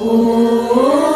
दिगम्बराय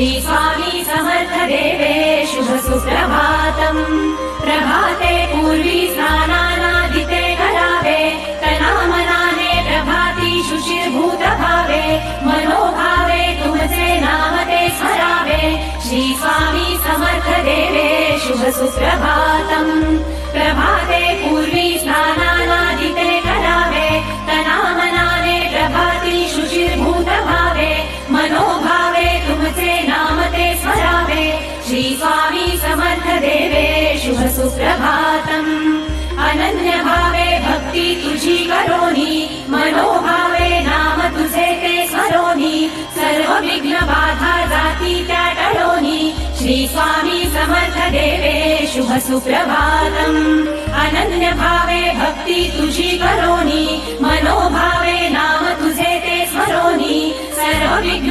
श्री स्वामी सुप्रभातम् प्रभाते शुचिर्भूत भावे मनोभावे तुमचे नाम ते स्मरावे श्री स्वामी समर्थ देवे शुभ सुप्रभातम् प्रभाते पूर्वी मनोभावे नाम ते स्मरोनी सर्व विघ्न बाधा जाती श्री स्वामी समर्थ देवे शुभ सुप्रभातम् अनन्य भावे भक्ती करोनी मनोभावे नाम तुझे ते स्मरोनी सर्व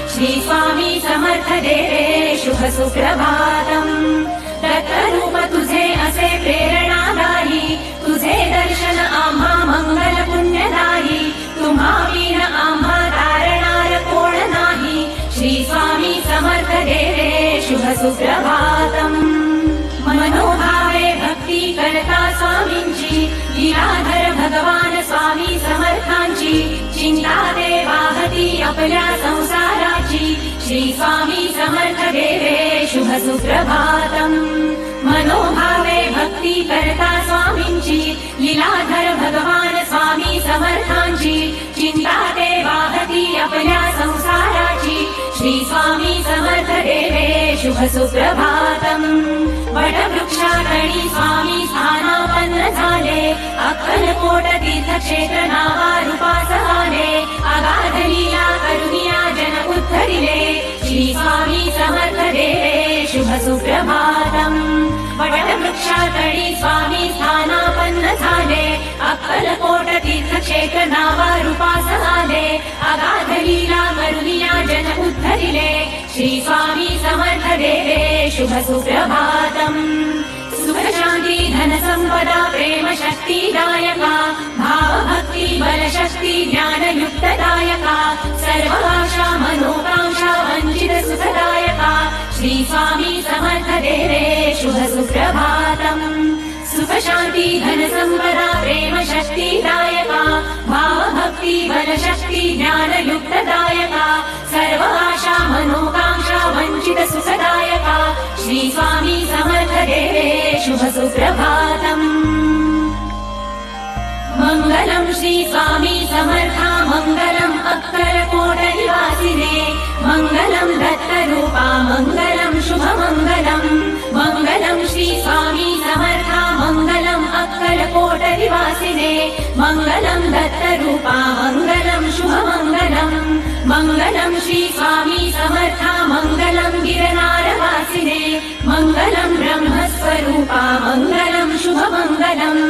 श्री स्वामी तुझे असे प्रेरणादायी तुझे दर्शन आम्हा मंगल पुण्यदायी तुम्हा वीण आम्हा तारणार कोण नाही। श्री स्वामी समर्थ देवे शुभ सुप्रभातम् मनोभावे भक्ती लीलाधर भगवान स्वामी समर्थांची चिंता ते वाहती आपल्या संसाराची श्री स्वामी समर्थ देवे शुभ सुप्रभातम् मनोभावे भक्ती करता स्वामींची लीलाधर भगवान स्वामी समर्थांची चिंता ते वाहती आपल्या संसाराची। श्री स्वामी समर्थ देवे शुभ सुप्रभातम् वटवृक्षाकणी स्वामी नावारूपासहाने अगाध लीला करुणिया जन उद्धरिले श्री स्वामी समर्थ देवे शुभ सुप्रभातम् स्वामी स्थानापन्न झाले अक्कलकोट तीर्थक्षेत्र नावारूपासहाने अगाध लीला करुणिया जन उद्धरिले श्री स्वामी समर्थ शुभ सुप्रभातम् शान्ति धन सम्पदा प्रेम शक्ति दायका भाव भक्ति बल शक्ति ज्ञान युक्तदायका सर्वाशा मनोकांक्षा वञ्चित सुखदायका श्री स्वामी समर्थ देवे शुभ सुप्रभातम् सुख शान्ति धन सम्पदा प्रेम शक्ति दायका भाव भक्ति बल शक्ति ज्ञान युक्तदायका सर्व आशा मनोकाङ्क्षा वञ्चित सुखदायका श्री स्वामी समर्थ देवे शुभ सुप्रभातम्। मङ्गलम् श्री स्वामी समर्था मङ्गलम् अक्करकोटनिवासिने मङ्गलम् दत्तरूपा मङ्गलम् शुभमङ्गलम्। मङ्गलम् श्री स्वामी समर्था मङ्गलम् अक्कलकोटनिवासिने मङ्गलम् दत्तरूपा मङ्गलम् शुभमङ्गलम् मङ्गलम् श्री स्वामी समर्था मङ्गलम् गिरनारवासिने मङ्गलम् ब्रह्मस्वरूपा मङ्गलम् शुभमङ्गलम्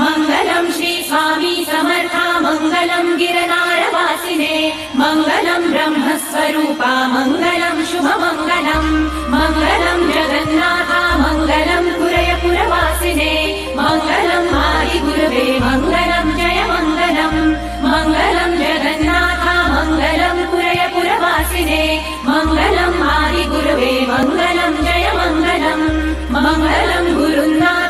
मङ्गलम् श्री स्वामी समर्था मङ्गलम् गिरनारवासिने मङ्गलम् ब्रह्मस्वरूपा मङ्गलम् शुभमङ्गलम् मङ्गलम् जगन्नाथा मङ्गलम् पुरयपुरवासिने मङ्गलम् आदिगुरवे मङ्गलम् जय मङ्गलम् मङ्गलम् जगन्नाथा मङ्गलम् पुरयपुरवासिने मङ्गलम् आदिगुरवे मङ्गलम् जय मङ्गलम् मङ्गलम् गुरुनाथा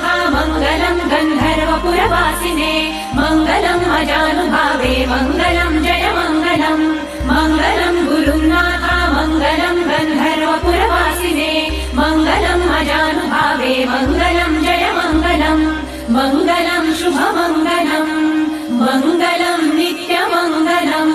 मङ्गलम् गन्धर्वपुरवासिने मङ्गलम् अजानुभावे मङ्गलम् जय मङ्गलम् मङ्गलम् गुरुनाथा मङ्गलम् गन्धर्वपुरवासिने मङ्गलम् अजानुभावे मङ्गलम् जय मङ्गलम् मङ्गलम् शुभमङ्गलम् मङ्गलम् नित्यमङ्गलम्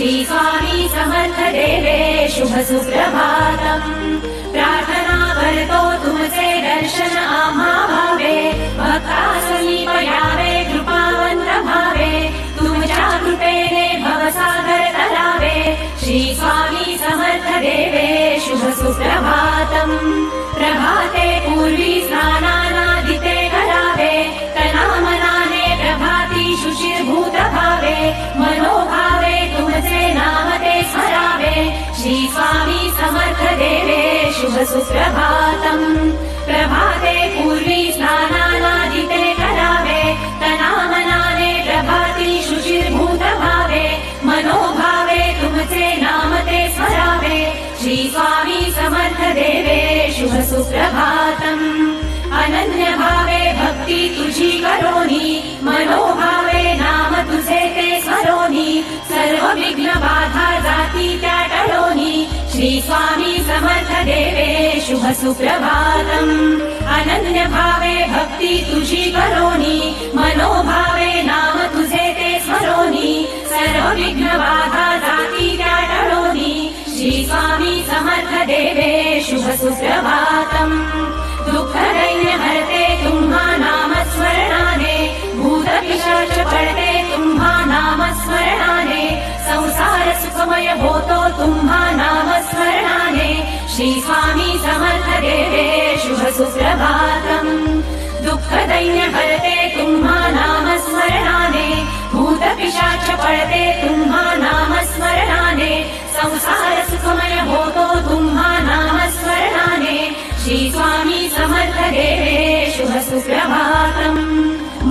श्री स्वामी समर्थ देवे शुभ सुप्रभातम् प्रार्थना करतो तुमचे दर्शन आम्हा भावे भक्ता समीप यावे कृपावन्त भावे तुमच्या कृपेने भवसागर श्री स्वामी समर्थ देवे शुभ सुप्रभातम् प्रभाते पूर्वी स्नानानादिते स्वामी समर्थ देवे शुभ सुप्रभातम्। प्रभाते पूर्वी स्नानानादिते करावे तनामनाने प्रभाती शुचिर्भूत भावे मनोभावे तुमचे नाम ते स्मरावे श्री स्वामी समर्थ देवे शुभ सुप्रभातम् अनन्य भावे भक्ती मनोभावे नाम तुझे ते स्मरोनी सर्व विघ्न बाधा जाती त्या श्री स्वामी समर्थ देवे शुभ सुप्रभातम् अनन्य भावे भक्ती तुझी करोनी मनोभावे नाम तुझे ते स्मरोनी सर्व विघ्न बाधा जाती त्या टळोनी श्री स्वामी समर्थ देवे शुभ सुप्रभातम् दुःख दैन्य हरते तुम्हा नाम स्मरणाने नाम स्मरणाने संसार सुखमय होतो तुम्हा नाम स्मरणाने श्री स्वामी समर्थ देवे शुभ सुप्रभातम् स्मरणाने भूत पिशाच पडते तुम्हा नाम स्मरणाने संसार सुखमय होतो तुम्हा नाम स्मरणाने श्री स्वामी समर्थ देवे शुभ सुप्रभातम्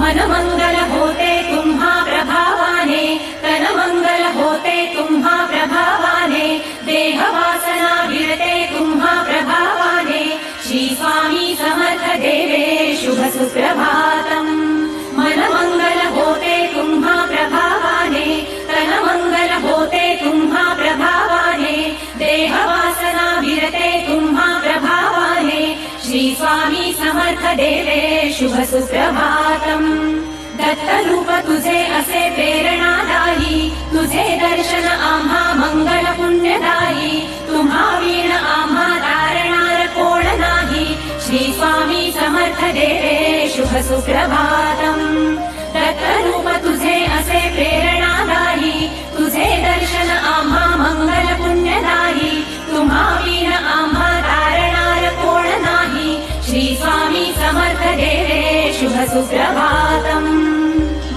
मनमङ्गल होते स्वामी समर्थ देवे शुभ सुप्रभातम् दत्तरूप तुझे असे प्रेरणादायी तुझे दर्शन आम्हा मंगल पुण्यदायी तुम्हा वीण नाही। श्री स्वामी समर्थ देवे शुभ सुप्रभातम् दत्तरूप तुझे असे प्रेरणादायी सुप्रभातम्।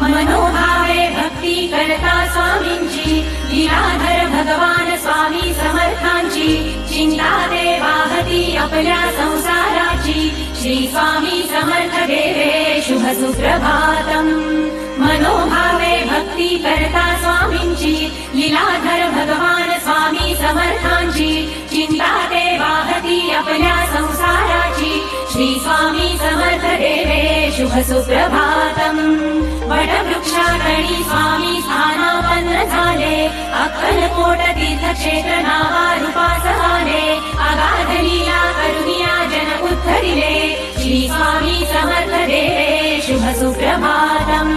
मनोभावे भक्ती करता स्वामींची लीलाधर भगवान स्वामी स्वामी मनोभावे भक्ती करता स्वामींची लीलाधर भगवान स्वामी समर्थांची चिंता ते वाहती आपल्या संसाराची श्री स्वामी समर्थ देवे शुभ सुप्रभातम् वटवृक्षाकणी स्वामी स्थानापन्न झाले अक्कलकोट तीर्थक्षेत्र नावारूपासहाले अगाध लीला करुणिया जन उद्धरिले श्री स्वामी समर्थ देवे शुभ सुप्रभातम्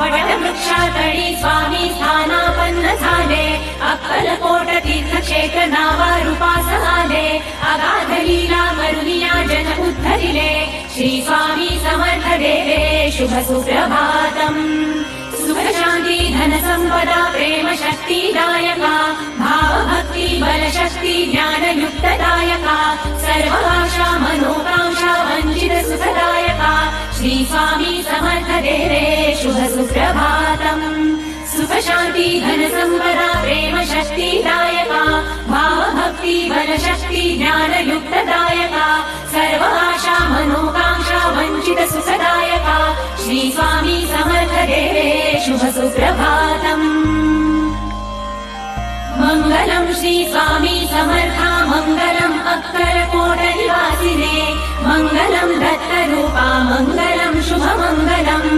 वटवृक्षाकणी स्वामी स्थानापन्न झाले अक्कलकोट तीर्थक्षेत्र नावारूपासहाले अगाध लीला करुणिया जन उद्धरिले श्री स्वामी समर्थ देवे शुभ सुप्रभातम् सुख शान्ति धन सम्पदा प्रेम बल शक्ति ज्ञान युक्तदायका सर्वाशा मनोकांक्षा वञ्चित सुखदायका श्री स्वामी समर्थ देवे शुभ सुप्रभातम् सुख शान्ति प्रेम शक्तिदायका भाव भक्ति बल शक्ति ज्ञान युक्तदायका सर्वाशा मनोकांक्षा वञ्चित सुखदायका श्री स्वामी समर्थ देवे शुभ सुप्रभातम् मङ्गलम् श्री स्वामी समर्था मङ्गलम् निवासिने मङ्गलम् दत्तरूपा मङ्गलम् शुभ मङ्गलम्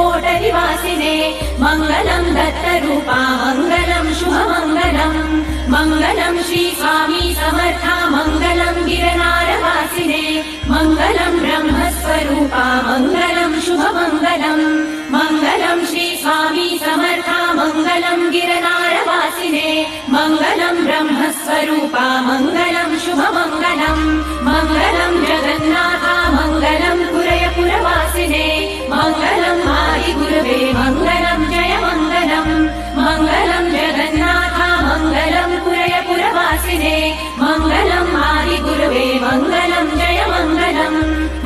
निवासिने मङ्गलम् दत्तरूपा मङ्गलम् शुभ मङ्गलम् मङ्गलम् श्री स्वामी समर्था मङ्गलम् गिरनारवासिने मङ्गलम् ब्रह्मस्वरूपा मङ्गलम् शुभ मङ्गलम् मङ्गलम् श्री स्वामी समर्था मङ्गलम् गिरनारवासिने मङ्गलम् ब्रह्मस्वरूपा मङ्गलम् शुभ मङ्गलम् मङ्गलम् जगन्नाथा मङ्गलम् पुरयपुरवासिने मङ्गलम् आदिगुरवे मङ्गलम् जय मङ्गलम् मङ्गलम् जगन्नाथा मङ्गलम् पुरयपुरवासिने। मङ्गलम् आदिगुरवे मङ्गलम् जय मङ्गलम्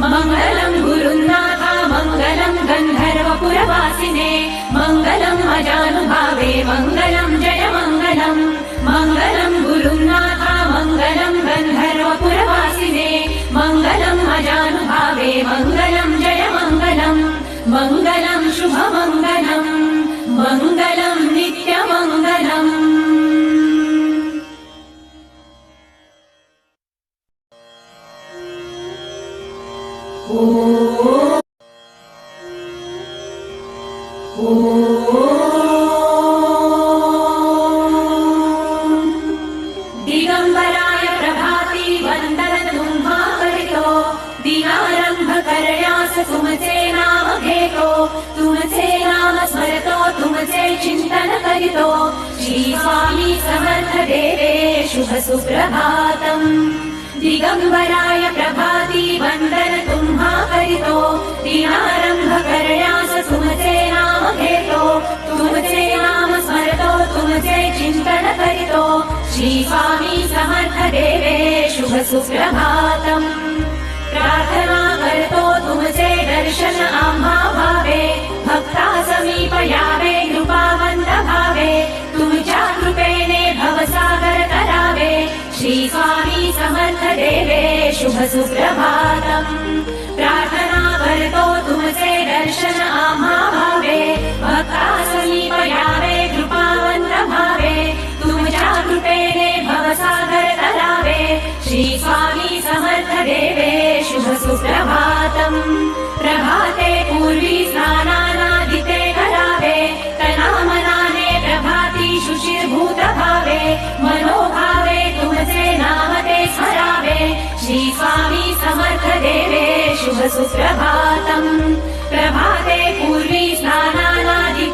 मङ्गलम् गुरुनाथा मङ्गलम् गन्धर्वपुरवासिने। मङ्गलम् अजानुभावे मङ्गलम् जय मङ्गलम् मङ्गलम् गुरुनाथा मङ्गलम् गन्धर्वपुरवासिने। मङ्गलम् अजानुभावे मङ्गलम् जय मङ्गलम् मङ्गलम् शुभ मङ्गलम् करण्यास तुमचे नाम घेतो तुमचे नाम स्मरतो तुमचे चिन्तन करितो। श्री स्वामी समर्थ देवे शुभ सुप्रभातम् दिगम्बराय प्रभाती वन्दन तुम्हा करितो दिनारम्भ करण्यास तुमचे नाम घेतो तुमचे नाम स्मरतो तुमचे चिन्तन करितो। श्री स्वामी समर्थ देवे शुभ सुप्रभातम् प्रार्थना करतो तुमचे दर्शन आम्हा भावे भक्ता समीप यावे कृपावंत भावे। तुमच्या कृपेने भवसागर करावे। श्री स्वामी समर्थ देवे शुभ सुप्रभातम्। प्रार्थना करतो तुमचे दर्शन आम्हा भावे भक्ता समीप यावे कृपावंत भावे। तुमच्या कृपेने श्रीकामसागरतलावे श्रीस्वामी समर्थदेवे शुभ सुप्रभातम् प्रभाते पूर्वी स्नानानादिते भूत भावे मनो भावे तु नाम श्री स्वामी समर्थ देवे शुभ सुप्रभातम् प्रभाते पूर्वी स्थाना नादि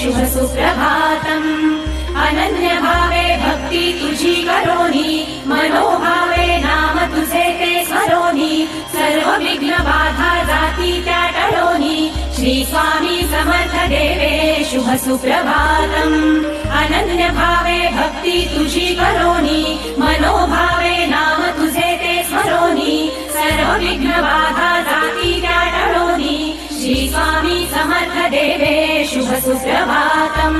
शुभ सुप्रभातम्। अनन्यभावे भक्ती तुझी करोनी मनोभावे नाम तुझे ते स्मरोनी सर्व विघ्न बाधा जाती टळोनी श्री स्वामी समर्थ देवे शुभ सुप्रभातम्। अनन्यभावे भक्ती तुझी करोनी मनोभावे नाम तुझे श्री स्वामी समर्थ देवे शुभ सुप्रभातम्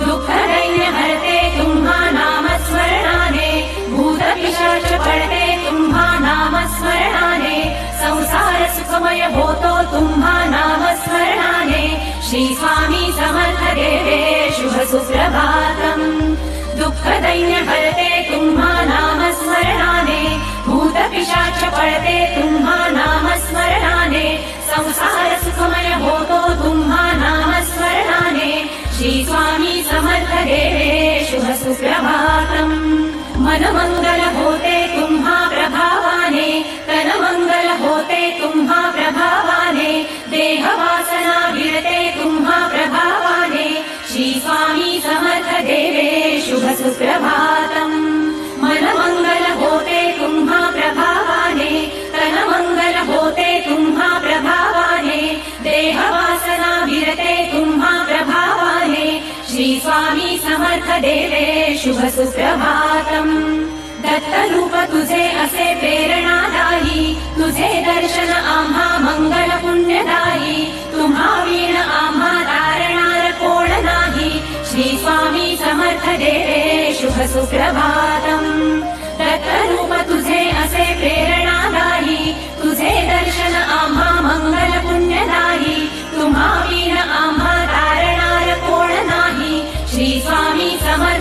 दुःख दैन्य हरते तुम्हा नाम स्मरणाने भूत पिशाच पडते तुम्हा नाम स्मरणाने संसार सुखमय होतो तुम्हा नाम स्मरणाने श्री स्वामी समर्थ देवे शुभ सुप्रभातम् दुःख तुम्हा नाम स्मरणाने भूत पिशाच पडते तुम्हा नाम स्मरणाने संसार सुखमय होतो तुम्हा नाम स्मरणाने श्री स्वामी समर्थ देवे शुभ सुप्रभातम् मनमङ्गल होते तुम्हा प्रभावाने तनमङ्गल होते तुम्हा प्रभावाने देहवासना विरते तुम्हा प्रभावाने श्री स्वामी समर्थ देवे शुभ सुप्रभातम् स्वामी समर्थ देवे शुभ सुप्रभातम् दत्तरूप तुझे असे प्रेरणादायी तुझे दर्शन आम्हा मंगल पुण्यदायी तुम्हा वीण आम्हा तारणार कोण श्री स्वामी समर्थ देवे शुभ सुप्रभातम् तुझे असे प्रेरणादायी तुझे दर्शन आम्हा मंगल पुण्यदायी तुम्हा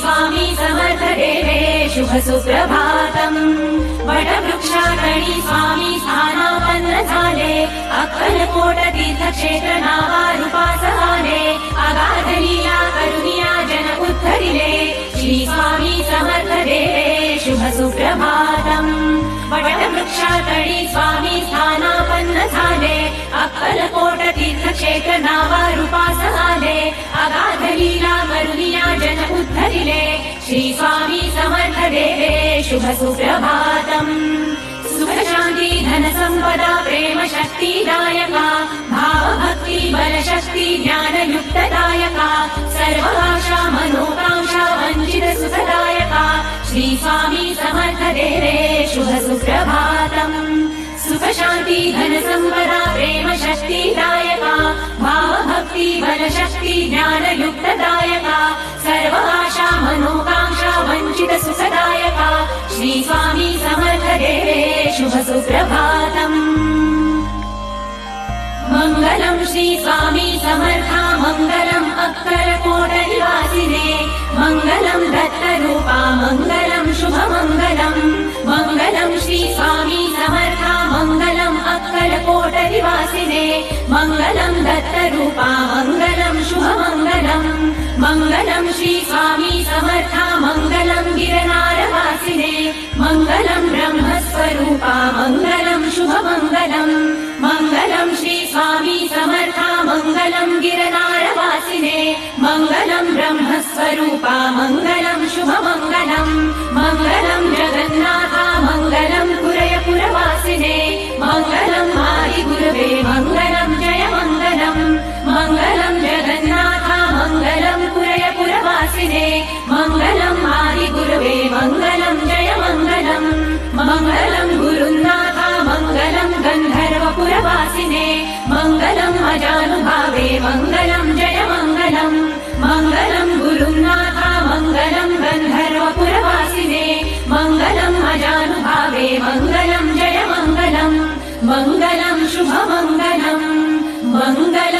स्वामी देवे शुभ सुप्रभातम् वटवृक्षाकणी स्वामी स्थानापन्न झाले अक्कलकोट तीर्थक्षेत्र नावारूपासहाने अगाधलीला करुणिया जन उद्धरिले वटवृक्षाकणी स्वामी अक्कलकोट तीर्थक्षेत्र नावारूपासहाने अगाधलीला करुणिया जन उद्धरिले. श्री स्वामी समर्थ देवे शुभ सुप्रभातम् शान्ति धन सम्पदा प्रेम शक्तिदायका भाव भक्ति बल शक्ति ज्ञान युक्तदायका सर्वाशा मनोकांक्षा वञ्चित सुखदायका श्री स्वामी समर्थ देवे शुभ सुप्रभातम् सुख शान्ति धन प्रेम शक्तिदायका भाव भक्ति बल वञ्चित सुखदायका। श्री स्वामी समर्थ देवे शुभ सुप्रभातम् मङ्गलम् श्री स्वामी समर्था मङ्गलम् अक्कलकोट निवासिने मङ्गलम् दत्तरूपा मङ्गलम् शुभमङ्गलम्। मङ्गलम् श्री स्वामी समर्था मङ्गलम् अक्कलकोट निवासिने मङ्गलम् दत्तरूपा मङ्गलम् शुभमङ्गलम्। मङ्गलम् श्री स्वामी समर्था मङ्गलम् गिरनारवासिने। मङ्गलम् ब्रह्मस्वरूपा मङ्गलम् शुभमङ्गलम् मङ्गलम् श्री स्वामी समर्था मङ्गलम् गिरनारवासिने मङ्गलम् ब्रह्मस्वरूपा मङ्गलम् शुभमङ्गलम् मङ्गलम् जगन्नाथा मङ्गलम् पुरयपुरवासिने मङ्गलम् आदिगुरवे मङ्गलम् जय मङ्गलम् मङ्गलम् जगन्नाथा मङ्गलम् पुरयपुरवासिने मङ्गलम् आदिगुरवे मङ्गलम् जय मङ्गलम् मङ्गलम् गुरुनाथा मङ्गलम् गन्धर्वपुरवासिने मङ्गलम् अजानुभावे मङ्गलम् जय मङ्गलम् मङ्गलम् गुरुनाथा मङ्गलम् गन्धर्वपुरवासिने मङ्गलम् अजानुभावे मङ्गलम् जय मङ्गलम् मङ्गलम् शुभमङ्गलम् मङ्गलम्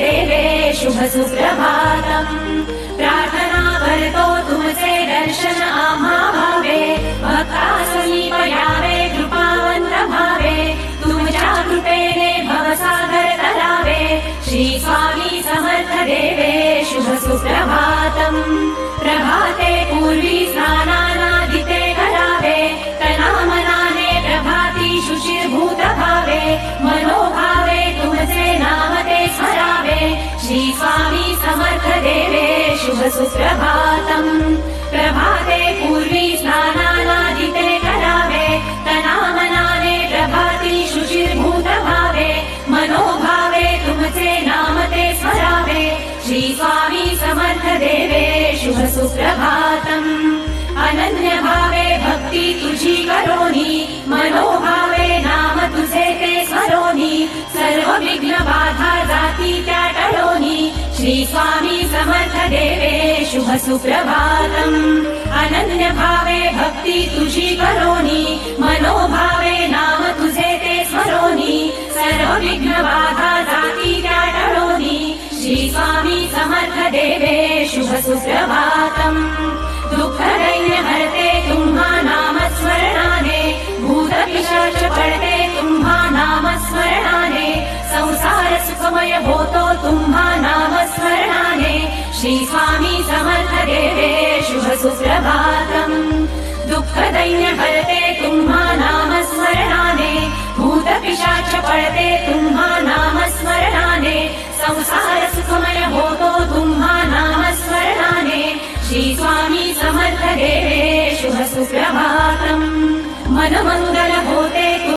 देवे शुभ सुप्रभातम् तुमचे दर्शन आम्हा भावे कृपावन्त भावे। कृपेने भवसागर करावे श्री स्वामी समर्थ देवे शुभ सुप्रभातम् प्रभाते पूर्वी स्नानानादिते करावे तनामनाने प्रभाती शुचिर्भूत भावे मनोभावे तुमचे नाम शुभ सुप्रभातम्। प्रभाते पूर्वी स्नानानादिते करावे तनामनाने प्रभाती शुचिर्भूत भावे मनोभावे नाम ते स्मरावे श्री स्वामी समर्थ देवे शुभ सुप्रभातम् अनन्य भावे भक्ती तुझी करोनी मनोभावे नाम तुझे ते स्मरोनी सर्व विघ्न बाधा जाती त्या टळोनी श्री स्वामी समर्थ देवे शुभ सुप्रभातम् अनन्य भावे भक्ती तुझी करोनी मनोभावे नाम तुझे ते स्मरोनी सर्व विघ्न बाधा जाती त्या टळोनी श्री स्वामी समर्थ देवे शुभ सुप्रभातम् दुःख दैन्य हरते तुम्हा नाम स्मरणाने। भूत पिशाच पडते तुम्हा नाम स्मरणाने संसार सुखमय तुम्हा नाम स्मरणाने श्री स्वामी समर्थ देवे शुभ सुप्रभातम् दैन्य हरते तुम्हा नाम स्मरणाने भूत संसार सुखमय होतो तुम्हा नाम स्मरणाने श्री स्वामी समर्थ देवे शुभ सुप्रभातम् मनमङ्गल